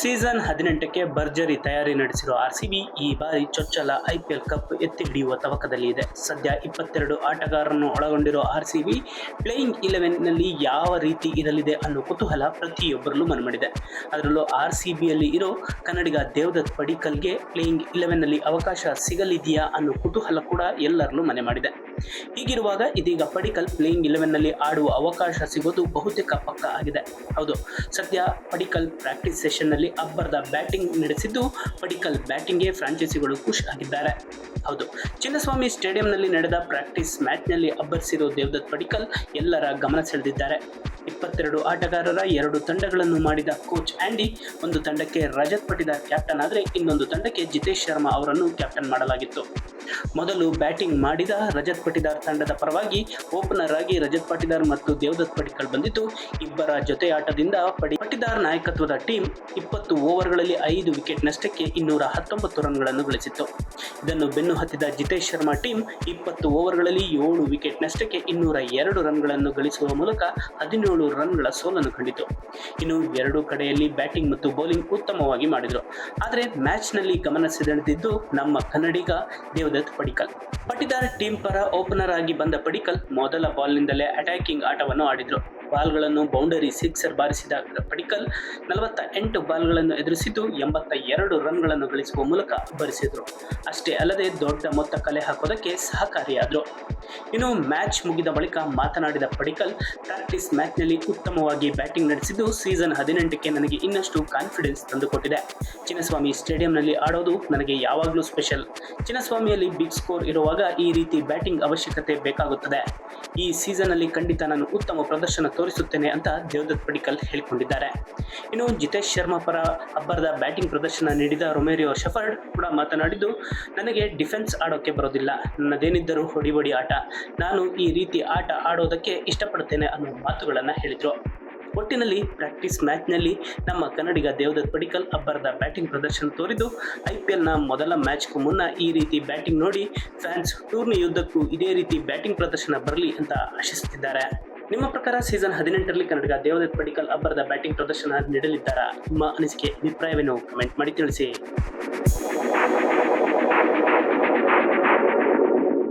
Season ಹದಿನೆಂಟಕ್ಕೆ ಭರ್ಜರಿ ತಯಾರಿ ನಡೆಸಿರುವ ಆರ್ಸಿಬಿ ಈ ಬಾರಿ ಚೊಚ್ಚಲ ಐಪಿಎಲ್ ಕಪ್ ಎತ್ತಿ ಹಿಡಿಯುವ ತವಕದಲ್ಲಿ ಇದೆ. ಸದ್ಯ ಇಪ್ಪತ್ತೆರಡು ಆಟಗಾರರನ್ನು ಒಳಗೊಂಡಿರುವ ಆರ್ಸಿಬಿ ಪ್ಲೇಯಿಂಗ್ ಇಲೆವೆನ್ನಲ್ಲಿ ಯಾವ ರೀತಿ ಇರಲಿದೆ ಅನ್ನೋ ಕುತೂಹಲ ಪ್ರತಿಯೊಬ್ಬರಲ್ಲೂ ಮನಮಡಿದೆ. ಅದರಲ್ಲೂ ಆರ್ ಸಿ ಬಿಯಲ್ಲಿ ಇರೋ ಕನ್ನಡಿಗ ದೇವದತ್ ಪಡಿಕಲ್ಗೆ ಪ್ಲೇಯಿಂಗ್ ಇಲೆವೆನ್ನಲ್ಲಿ ಅವಕಾಶ ಸಿಗಲಿದೆಯಾ ಅನ್ನೋ ಕುತೂಹಲ ಕೂಡ ಎಲ್ಲರಲ್ಲೂ ಮನೆ ಮಾಡಿದೆ ಹೀಗಿರುವಾಗ ಇದೀಗ ಪಡಿಕಲ್ ಪ್ಲೇಯಿಂಗ್ ಇಲೆವೆನ್ನಲ್ಲಿ ಆಡುವ ಅವಕಾಶ ಸಿಗೋದು ಬಹುತೇಕ ಪಕ್ಕ ಆಗಿದೆ. ಹೌದು, ಸದ್ಯ ಪಡಿಕಲ್ ಪ್ರಾಕ್ಟೀಸ್ ಸೆಷನ್ನಲ್ಲಿ ಅಬ್ಬರದ ಬ್ಯಾಟಿಂಗ್ ನಡೆಸಿದ್ದು, ಪಡಿಕಲ್ ಬ್ಯಾಟಿಂಗ್ಗೆ ಫ್ರಾಂಚೈಸಿಗಳು ಖುಷ್ ಆಗಿದ್ದಾರೆ. ಹೌದು, ಚಿನ್ನಸ್ವಾಮಿ ಸ್ಟೇಡಿಯಂನಲ್ಲಿ ನಡೆದ ಪ್ರಾಕ್ಟೀಸ್ ಮ್ಯಾಚ್ನಲ್ಲಿ ಅಬ್ಬರಿಸಿರೋ ದೇವದತ್ ಪಡಿಕಲ್ ಎಲ್ಲರ ಗಮನ ಸೆಳೆದಿದ್ದಾರೆ. ಇಪ್ಪತ್ತೆರಡು ಆಟಗಾರರ ಎರಡು ತಂಡಗಳನ್ನು ಮಾಡಿದ ಕೋಚ್ ಆಂಡಿ ಒಂದು ತಂಡಕ್ಕೆ ರಜತ್ ಪಟಿದಾರ್ ಕ್ಯಾಪ್ಟನ್ ಆದರೆ ಇನ್ನೊಂದು ತಂಡಕ್ಕೆ ಜಿತೇಶ್ ಶರ್ಮಾ ಅವರನ್ನು ಕ್ಯಾಪ್ಟನ್ ಮಾಡಲಾಗಿತ್ತು. ಮೊದಲು ಬ್ಯಾಟಿಂಗ್ ಮಾಡಿದ ರಜತ್ ಪಟಿದಾರ್ ತಂಡದ ಪರವಾಗಿ ಓಪನರ್ ಆಗಿ ರಜತ್ ಪಟಿದಾರ್ ಮತ್ತು ದೇವದತ್ ಪಟಿಕಲ್ ಬಂದಿದ್ದು, ಇಬ್ಬರ ಜೊತೆ ಆಟದಿಂದ ಪಡಿ ಪಟಿದಾರ್ ನಾಯಕತ್ವದ ಟೀಮ್ ಇಪ್ಪತ್ತು ಓವರ್ಗಳಲ್ಲಿ ಐದು ವಿಕೆಟ್ ನಷ್ಟಕ್ಕೆ ಇನ್ನೂರ ಹತ್ತೊಂಬತ್ತು ರನ್ಗಳನ್ನು ಗಳಿಸಿತ್ತು. ಇದನ್ನು ಬೆನ್ನು ಹತ್ತಿದ ಜಿತೇಶ್ ಶರ್ಮಾ ಟೀಮ್ ಇಪ್ಪತ್ತು ಓವರ್ಗಳಲ್ಲಿ ಏಳು ವಿಕೆಟ್ ನಷ್ಟಕ್ಕೆ ಇನ್ನೂರ ಎರಡು ರನ್ಗಳನ್ನು ಗಳಿಸುವ ಮೂಲಕ ಹದಿನೇಳು ರನ್ಗಳ ಸೋಲನ್ನು ಕಂಡಿತು ಇನ್ನು ಎರಡೂ ಕಡೆಯಲ್ಲಿ ಬ್ಯಾಟಿಂಗ್ ಮತ್ತು ಬೌಲಿಂಗ್ ಉತ್ತಮವಾಗಿ ಮಾಡಿದರು. ಆದರೆ ಮ್ಯಾಚ್ನಲ್ಲಿ ಗಮನ ಸೆಳೆದಿದ್ದು ನಮ್ಮ ಕನ್ನಡಿಗ ದೇವದತ್ ಪಡಿಕಲ್. ಪಟಿದಾರ್ ಟೀಮ್ ಪರ ಓಪನರ್ ಆಗಿ ಬಂದ ಪಡಿಕಲ್ ಮೊದಲ ಬಾಲ್ನಿಂದಲೇ ಅಟ್ಯಾಕಿಂಗ್ ಆಟವನ್ನು ಆಡಿದರು. ಬಾಲ್ಗಳನ್ನು ಬೌಂಡರಿ ಸಿಕ್ಸರ್ ಬಾರಿಸಿದ ಪಡಿಕಲ್ ನಲವತ್ತ ಎಂಟು ಬಾಲ್ಗಳನ್ನು ಎದುರಿಸಿದ್ದು ಎಂಬತ್ತ ಎರಡು ರನ್ಗಳನ್ನು ಗಳಿಸುವ ಮೂಲಕ ಬರೆಸಿದರು. ಅಷ್ಟೇ ಅಲ್ಲದೆ ದೊಡ್ಡ ಮೊತ್ತ ಕಲೆ ಹಾಕೋದಕ್ಕೆ ಸಹಕಾರಿಯಾದರು. ಇನ್ನು ಮ್ಯಾಚ್ ಮುಗಿದ ಬಳಿಕ ಮಾತನಾಡಿದ ಪಡಿಕಲ್, ಪ್ರಾಕ್ಟೀಸ್ ಮ್ಯಾಚ್ನಲ್ಲಿ ಉತ್ತಮವಾಗಿ ಬ್ಯಾಟಿಂಗ್ ನಡೆಸಿದ್ದು ಸೀಸನ್ ಹದಿನೆಂಟಕ್ಕೆ ನನಗೆ ಇನ್ನಷ್ಟು ಕಾನ್ಫಿಡೆನ್ಸ್ ತಂದುಕೊಟ್ಟಿದೆ. ಚಿನ್ನಸ್ವಾಮಿ ಸ್ಟೇಡಿಯಂನಲ್ಲಿ ಆಡೋದು ನನಗೆ ಯಾವಾಗಲೂ ಸ್ಪೆಷಲ್. ಚಿನ್ನಸ್ವಾಮಿಯಲ್ಲಿ ಬಿಗ್ ಸ್ಕೋರ್ ಇರುವಾಗ ಈ ರೀತಿ ಬ್ಯಾಟಿಂಗ್ ಅವಶ್ಯಕತೆ ಬೇಕಾಗುತ್ತದೆ. ಈ ಸೀಸನ್ನಲ್ಲಿ ಖಂಡಿತ ನಾನು ಉತ್ತಮ ಪ್ರದರ್ಶನ ತೋರಿಸುತ್ತೇನೆ ಅಂತ ದೇವದತ್ ಪಡಿಕಲ್ ಹೇಳಿಕೊಂಡಿದ್ದಾರೆ. ಇನ್ನು ಜಿತೇಶ್ ಶರ್ಮಾ ಪರ ಅಬ್ಬರದ ಬ್ಯಾಟಿಂಗ್ ಪ್ರದರ್ಶನ ನೀಡಿದ ರೊಮೇರಿಯೋ ಶಫರ್ಡ್ ಕೂಡ ಮಾತನಾಡಿದ್ದು, ನನಗೆ ಡಿಫೆನ್ಸ್ ಆಡೋಕ್ಕೆ ಬರೋದಿಲ್ಲ. ನನ್ನದೇನಿದ್ದರೂ ಹೊಡಿ ಹೊಡಿ ಆಟ. ನಾನು ಈ ರೀತಿ ಆಟ ಆಡೋದಕ್ಕೆ ಇಷ್ಟಪಡ್ತೇನೆ ಅನ್ನೋ ಮಾತುಗಳನ್ನು ಹೇಳಿದರು. ಒಟ್ಟಿನಲ್ಲಿ ಪ್ರಾಕ್ಟೀಸ್ ಮ್ಯಾಚ್ನಲ್ಲಿ ನಮ್ಮ ಕನ್ನಡಿಗ ದೇವದತ್ ಪಡಿಕಲ್ ಅಬ್ಬರದ ಬ್ಯಾಟಿಂಗ್ ಪ್ರದರ್ಶನ ತೋರಿದ್ದು, ಐ ಪಿ ಎಲ್ನ ಮೊದಲ ಮ್ಯಾಚ್ಗೂ ಮುನ್ನ ಈ ರೀತಿ ಬ್ಯಾಟಿಂಗ್ ನೋಡಿ ಫ್ಯಾನ್ಸ್ ಟೂರ್ನಿ ಯುದ್ಧಕ್ಕೂ ಇದೇ ರೀತಿ ಬ್ಯಾಟಿಂಗ್ ಪ್ರದರ್ಶನ ಬರಲಿ ಅಂತ ಆಶಿಸುತ್ತಿದ್ದಾರೆ ನಿಮ್ಮ ಪ್ರಕಾರ ಸೀಸನ್ ಹದಿನೆಂಟರಲ್ಲಿ ಕನ್ನಡಿಗ ದೇವದತ್ ಪಡಿಕಲ್ ಅಬ್ಬರದ ಬ್ಯಾಟಿಂಗ್ ಪ್ರದರ್ಶನ ನೀಡಲಿದ್ದಾರಾ? ನಿಮ್ಮ ಅನಿಸಿಕೆ, ಅಭಿಪ್ರಾಯವೇನು? ಕಮೆಂಟ್ ಮಾಡಿ ತಿಳಿಸಿ.